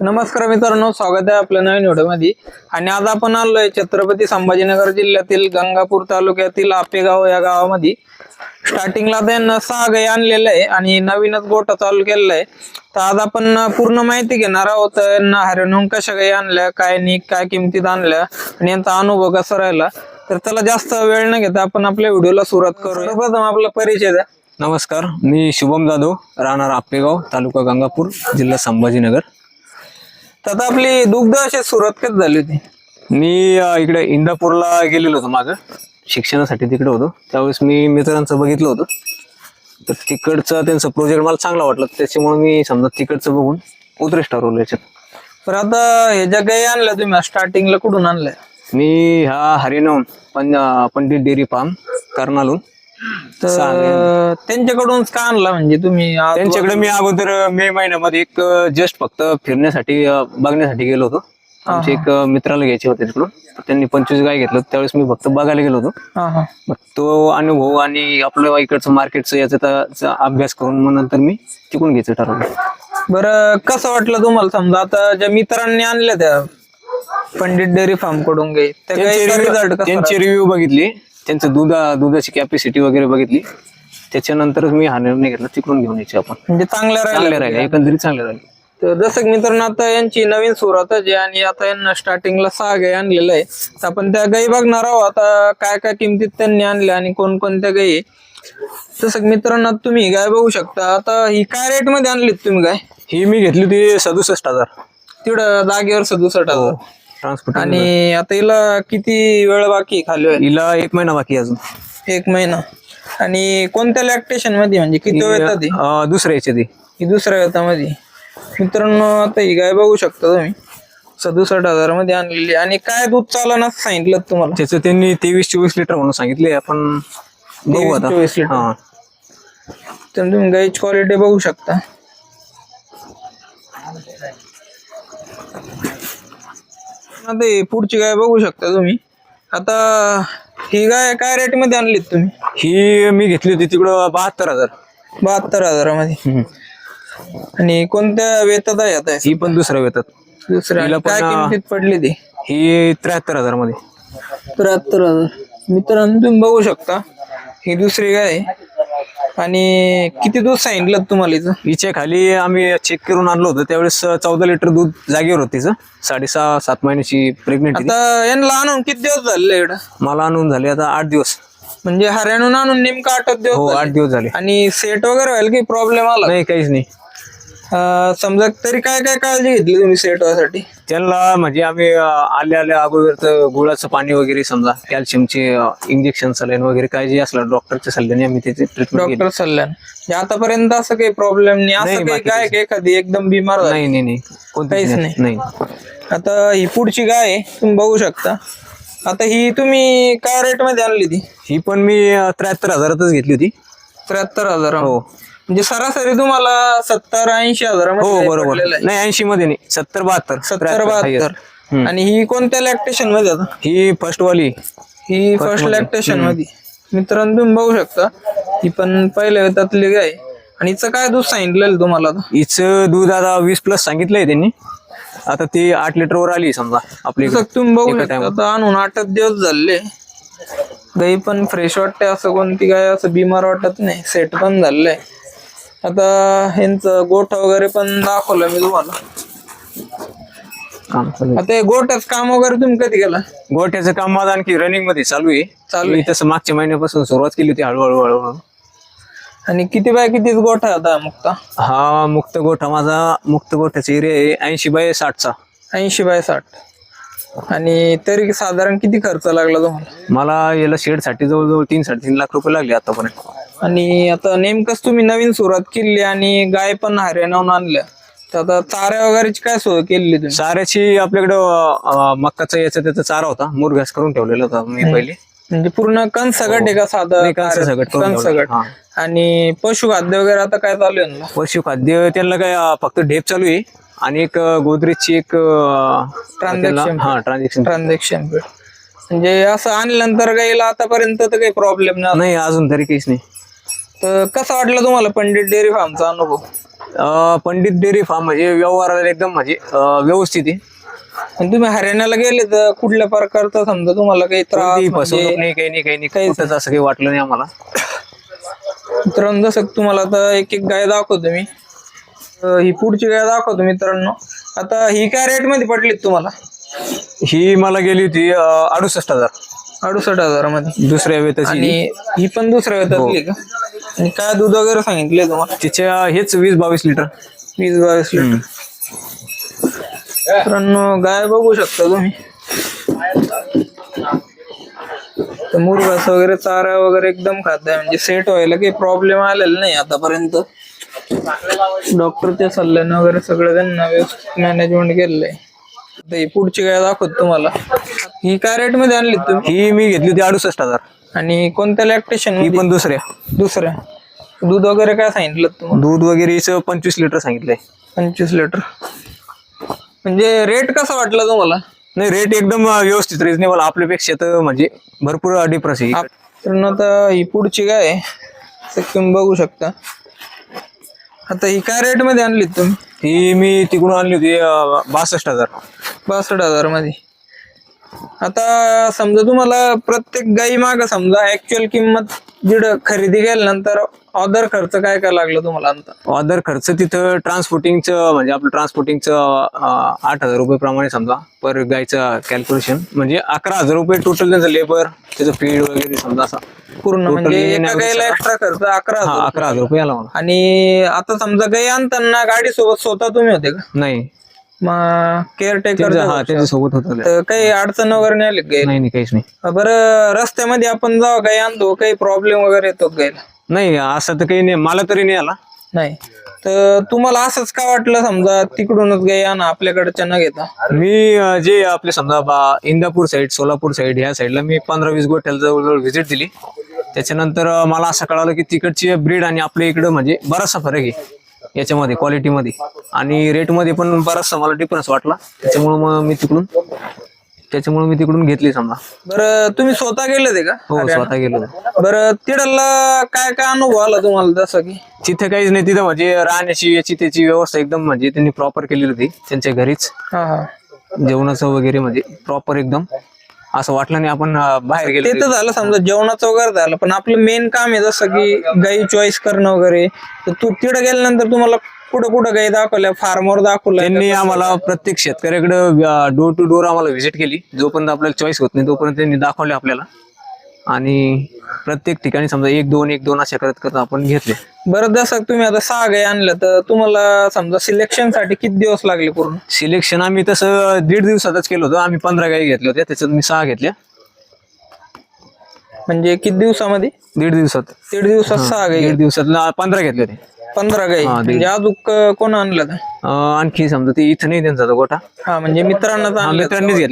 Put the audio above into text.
नमस्कार मित्रांनो स्वागत आहे आपल्या नवीन व्हिडिओमध्ये आणि आज आपण आलोय छत्रपती संभाजीनगर जिल्ह्यातील गंगापूर तालुक्यातील आपेगाव या गावामध्ये. स्टार्टिंगला त्यांना सहा गाई आणलेलं आहे आणि नवीनच गोठा चालू केलेला आहे. तर आज आपण पूर्ण माहिती घेणार आहोत यांना हरिणहून कशा गाई आणल्या काय नाही काय किमतीत आणल्या आणि यांचा अनुभव कसा राहिला. तर त्याला जास्त वेळ न घेता आपण आपल्या व्हिडिओला सुरुवात करू. प्रथम आपला परिचय द्या. नमस्कार मी शुभम जाधव राहणार आपेगाव तालुका गंगापूर जिल्हा संभाजीनगर. तर आता आपली दुग्ध अशी सुरुवात कधी झाली होती? मी अ, इकडे इंदापूरला गेलेलो होतो मागं. शिक्षणासाठी तिकडे होतो. त्यावेळेस मी मित्रांचं बघितलं होतं. तर तिकडचं त्यांचं प्रोजेक्ट मला चांगला वाटलं. त्याच्यामुळे मी समजा तिकडचं बघून उतरेश ठरवलं याच्यात. पण आता हे ज्या गाई आणल्या तुम्ही? स्टार्टिंगला कुठून आणल्या? मी हा हरिनाम पं पंडित डेअरी फार्म कर्नालून. तर त्यांच्याकडूनच का आणला म्हणजे तुम्ही त्यांच्याकडे मी अगोदर मे महिन्यामध्ये एक जस्ट फक्त फिरण्यासाठी अ, बघण्यासाठी गेलो होतो. आमचे एक अ, मित्राला घ्यायचे होते तिकडून. तर त्यांनी पंचवीस गाय घेतलं त्यावेळेस मी फक्त बघायला गेलो होतो. हा, हा. मग तो अनुभव आणि आपलं इकडचं मार्केटचं याचा त्याचा अभ्यास करून मग नंतर मी तिकडून घ्यायचं ठरवलं. बरं कसं वाटलं तुम्हाला समजा? आता ज्या मित्रांनी आणल्या त्या पंडित डेअरी फार्मकडून गाई त्या त्यांचे गाईचा review- result कसा त्यांचे रिव्ह्यू बघितले. त्यांचं दुधा दुधाची कॅपॅसिटी वगैरे बघितली. त्याच्यानंतरच मी हा निर्णय घेतला तिकडून घेऊन यायचे आपण. म्हणजे चांगल्या चांगले राहिल्या राहिले एकंदरीत चांगले राहिले तर जसं की मित्रांनो आता यांची नवीन सुरुवात आहे आणि आता यांना स्टार्टिंगला सहा गाई आणलेलं आहे. तर आपण त्या गाई बघणार आहोत आता काय काय किमतीत त्यांनी आणल्या आणि कोणकोणत्या गाई आहे. तसं की मित्रांनो आता तुम्ही गाय बघू शकता. आता ही काय रेटमध्ये आणलीत तुम्ही गाय? ही मी घेतली होती सदुसष्ट हजार. तिकडं जागेवर सदुसष्ट हजार. ट्रान्सपोर्ट आणि आता हिला किती वेळ बाकी आहे खाली व्हायला? हिला एक महिना बाकी आहे अजून. एक महिना. आणि कोणत्या लॅक्टेशनमध्ये म्हणजे किती वेळ? अं, दुसऱ्या याच्यात ही. ही दुसऱ्या व्यतामध्ये मित्रांनो आता ही गाय बघू शकता तुम्ही. सदुसष्ट हजारमध्ये आणलेली आणि काय दूध चालना सांगितलं तुम्हाला? त्याचं त्यांनी तेवीस चोवीस लिटर म्हणून सांगितले. आपण बघू 23 आता. 24 लिटर. हा. तर तुम्ही गायची क्वालिटी बघू शकता. आता ही पुढची गाय बघू शकता तुम्ही. आता ही गाय काय रेटमध्ये आणलीत तुम्ही? ही मी घेतली होती तिकडं बहात्तर हजार. बहात्तर हजारामध्ये. आणि कोणत्या वेतात आहे आता? ही पण दुसऱ्या येतात दुसऱ्या. हिला आणि काय पण, अं, किमतीत पडली ती? ही त्र्याहत्तर हजारमध्ये त्र्याहत्तर हजार. मित्रांनो तुम्ही बघू शकता. ही दुसरी गाय आहे. आणि किती दूध सांगितलं तुम्हाला हिचं हिच्या खाली आम्ही चेक करून आणलं होतं. त्यावेळेस चौदा लिटर दूध जागेवर होतं तिचं साडेसहा सात महिन्याची प्रेग्नेंट आता यांना आणून किती दिवस झाले इकडं मला आणून झाले आता आठ दिवस. म्हणजे हरियाणून आणून नेमकं आठच हो दिवस आठ झाले. दिवस झाले. आणि सेट वगैरे व्हायला काही प्रॉब्लेम आला? नाही काहीच नाही. अं, समजा तरी काय काय काळजी घेतली तुम्ही सेट व्हायसाठी त्यांना म्हणजे आम्ही अं, आल्या आल्या अगोदर गुळाचं पाणी वगैरे समजा कॅल्शियमचे इंजेक्शन सलाईन वगैरे काय जे असलं डॉक्टरच्या सल्ल्याने आम्ही त्याचे ट्रीटमेंट केली. डॉक्टर सल्ल्यान? म्हणजे आतापर्यंत असं काही प्रॉब्लेम नाही. असं नाही, काही बाकी काय काय एखादी? एकदम बिमार झाली? नाही नाही नाही. कोणतीच काहीच नाही. नाही. आता ही पुढची गाय आहे तुम्ही बघू शकता. आता ही तुम्ही काय रेटमध्ये आणली ती? ही पण मी त्र्याहत्तर हजारातच घेतली होती. त्र्याहत्तर हजार. हो. म्हणजे सरासरी तुम्हाला सत्तर ऐंशी हजार हो बरोबर. नाही ऐंशी मध्ये नाही. सत्तर बहात्तर. सत्तर 73 बहात्तर. आणि ही कोणत्या लॅक्टेशनमध्ये आता? ही फर्स्ट वाली ही फर्स्ट लॅक्टेशनमध्ये. मित्रांनो तुम्ही बघू शकता. ही पण पहिल्या वेतातली गाय. आणि हिचं काय दूध सांगितलेलं तुम्हाला हिचं दूध आता वीस प्लस सांगितलंय त्यांनी. आता ती आठ लिटर वर आली समजा आपली तुम्ही बघू शकता. आता आणून आठच दिवस झाले. गाई पण फ्रेश वाटते असं कोणती गाय असं बिमार वाटत नाही. सेट पण झालंय आता ह्यांचं गोठा वगैरे पण दाखवलं मी तुम्हाला. आहे. आता गोठ्याच काम वगैरे तुम्ही कधी केलं? गोठ्याचं काम माझं आणखी रनिंगमध्ये चालू आहे. चालू मी तसं मागच्या महिन्यापासून सुरुवात केली होती हळूहळू हळूहळू. आणि किती बाय कितीच गोठा आहे आता मुक्ता? हा मुक्त गोठा माझा मुक्त गोठ्याचा एरिया आहे ऐंशी बाय साठचा. ऐंशी बाय साठ. आणि तरी साधारण किती खर्च लागला तुम्हाला? मला याला शेडसाठी जवळजवळ तीन साडेतीन लाख रुपये लागले आतापर्यंत. आणि आता नेमकंच तुम्ही नवीन सुरुवात केली आणि गाय पण हरियाणाहून आणल्या. तर आता चाऱ्या वगैरेची काय सोय केली तुम्ही? चाऱ्याची आपल्याकडं मक्काचा याचा त्याचा चारा होता. मुरघास करून ठेवलेला होता मी पहिले. म्हणजे पूर्ण कण सगट आहे का साधं नाही, कणसगट करून कण ठेवलं. सगट हा. आणि पशुखाद्य वगैरे आता काय चालू आहे पशुखाद्य त्यांना काय फक्त ढेप चालू आहे. आणि एक गोदरेजची एक त्यांना- हा ट्रान्झॅक्शन ट्रान्झॅक्शन म्हणजे असं आणल्यानंतर गाईला आतापर्यंत तर काही प्रॉब्लेम. नाही अजून तरी काहीच नाही. तर कसा वाटला तुम्हाला पंडित डेअरी फार्मचा अनुभव? अं, पंडित डेअरी फार्म म्हणजे व्यवहाराला एकदम म्हणजे अं, व्यवस्थित आहे. आणि तुम्ही हरियाणाला गेले तर कुठल्या प्रकारचा समजा तुम्हाला काही त्रास कोणतीही म्हणजे नाही काही नाही काही नाही. काहीच असं काही वाटलं नाही आम्हाला. मित्रांनो जसं तुम्हाला आता एक एक गाय दाखवतो मी. ही पुढची गाय दाखवतो मित्रांनो. आता ही काय रेटमध्ये पडली तुम्हाला? ही मला गेली होती अडुसष्ट हजार. अडुसष्ट हजारामध्ये. दुसऱ्या वेतची आणि ही पण दुसऱ्या वेतातली का? आणि काय दूध वगैरे सांगितले तुम्हाला? तिच्या हेच वीस बावीस लिटर. वीस बावीस लिटर. मित्रांनो गाय बघू शकता तुम्ही. तर मुरघास वगैरे चारा वगैरे एकदम खात आहे. म्हणजे सेट व्हायला काही प्रॉब्लेम आलेला नाही आतापर्यंत. डॉक्टरच्या सल्ल्याने वगैरे सगळं त्यांना व्यवस्थित मॅनेजमेंट केलेलं आहे. आता ही पुढची गाय दाखवत तुम्हाला. ही काय रेटमध्ये आणली तुम्ही? ही मी घेतली होती अडुसष्ट हजार. आणि कोणत्या लॅक्टेशन ही पण दुसऱ्या. दुसऱ्या. दूध वगैरे काय सांगितलं तुम्हाला? दूध वगैरे हिचं पंचवीस लिटर सांगितलंय. पंचवीस लिटर म्हणजे रेट कसा वाटला तुम्हाला? नाही रेट एकदम व्यवस्थित रिजनेबल आपल्यापेक्षा तर म्हणजे भरपूर डिफरन्स आहे. तर आता ही पुढची काय आहे? तुम्ही बघू शकता. आता ही काय रेटमध्ये आणली तुम्ही? ही मी तिकडून आणली होती बासष्ट हजार. बासष्ट हजारमध्ये आता समजा तुम्हाला प्रत्येक गाई माग समजा ऍक्च्युअल किंमत जिड खरेदी केल्यानंतर ऑदर खर्च काय काय लागला तुम्हाला अदर खर्च तिथं ट्रान्सपोर्टिंगचं म्हणजे आपलं ट्रान्सपोर्टिंगचं आठ हजार रुपये प्रमाणे समजा पर गायचं कॅल्क्युलेशन म्हणजे अकरा हजार रुपये टोटल त्यांचं लेबर त्याचं फीड वगैरे समजा असा. पूर्ण म्हणजे एका गाईला एक्स्ट्रा खर्च अकरा अकरा हजार रुपये आला आणि आता समजा गाई आणताना गाडी सोबत स्वतः तुम्ही होते का? नाही. मग केअरटेकर त्यांचं- हा त्यांच्यासोबत होतं काही अडचण वगैरे नाही आली का? नाही काहीच नाही. बरं रस्त्यामध्ये आपण जाऊ गाई आणतो काही प्रॉब्लेम वगैरे येतो का गाईला नाही असं तर काही नाही मला तरी नाही आला. नाही. तर तुम्हाला असंच का वाटलं समजा तिकडूनच गाई आणा आपल्याकडच्या न घेता? मी अं, जे आपले समजा बा- इंदापूर साईड सोलापूर साईड ह्या साईडला मी पंधरा वीस गोठ्याला जवळजवळ व्हिजिट दिली. त्याच्यानंतर अं, मला असं कळालं की तिकडची ब्रीड आणि आपल्या इकडं म्हणजे बराचसा फरक आहे. याच्यामध्ये क्वालिटीमध्ये आणि रेटमध्ये पण बराचसा मला डिफरन्स वाटला. त्याच्यामुळे मग मी तिकडून त्याच्यामुळे मी तिकडून घेतली समजा. बरं तुम्ही स्वतः गेले ते का? हो स्वतः गेलो बरं तिकडला काय काय अनुभव आला तुम्हाला जसं की? तिथे काहीच नाही तिथं म्हणजे राहण्याची याची त्याची व्यवस्था एकदम म्हणजे त्यांनी प्रॉपर केलेली होती त्यांच्या घरीच. जेवणाचं वगैरे म्हणजे प्रॉपर एकदम. असं वाटलं नाही आपण अं, बाहेर ते गेलो तर झालं समजा जेवणाचं वगैरे झालं पण आपलं मेन काम आहे जसं की गाई चॉईस करणं वगैरे. तर तू तिकडे गेल्यानंतर तुम्हाला कुठं कुठं गाई दाखवल्या? फार्मवर दाखवल्या? त्यांनी आम्हाला प्रत्येक शेतकऱ्याकडे डोर टू डोर आम्हाला व्हिजिट केली. जोपर्यंत आपल्याला चॉईस होत नाही तोपर्यंत त्यांनी दाखवले आपल्याला. आणि प्रत्येक ठिकाणी समजा एक दोन एक दोन अशा करत करत आपण घेतले. बरं जसं तुम्ही आता सहा गाई आणल्या तर तुम्हाला समजा सिलेक्शनसाठी किती दिवस लागले पूर्ण? सिलेक्शन आम्ही तसं दीड दिवसातच केलं होतं. आम्ही पंधरा गाई घेतल्या होत्या त्याच्यात मी सहा घेतल्या. म्हणजे किती दिवसामध्ये? दीड दिवसात. दीड दिवसात सहा गाई. दीड दिवसात. पंधरा घेतले होते पंधरा गाई. म्हणजे अजून कोण आणलं आणखी समजा ते इथं नाही त्यांचा तो गोठा. हा म्हणजे मित्रांना तर आणलं मित्रांनीच घेतले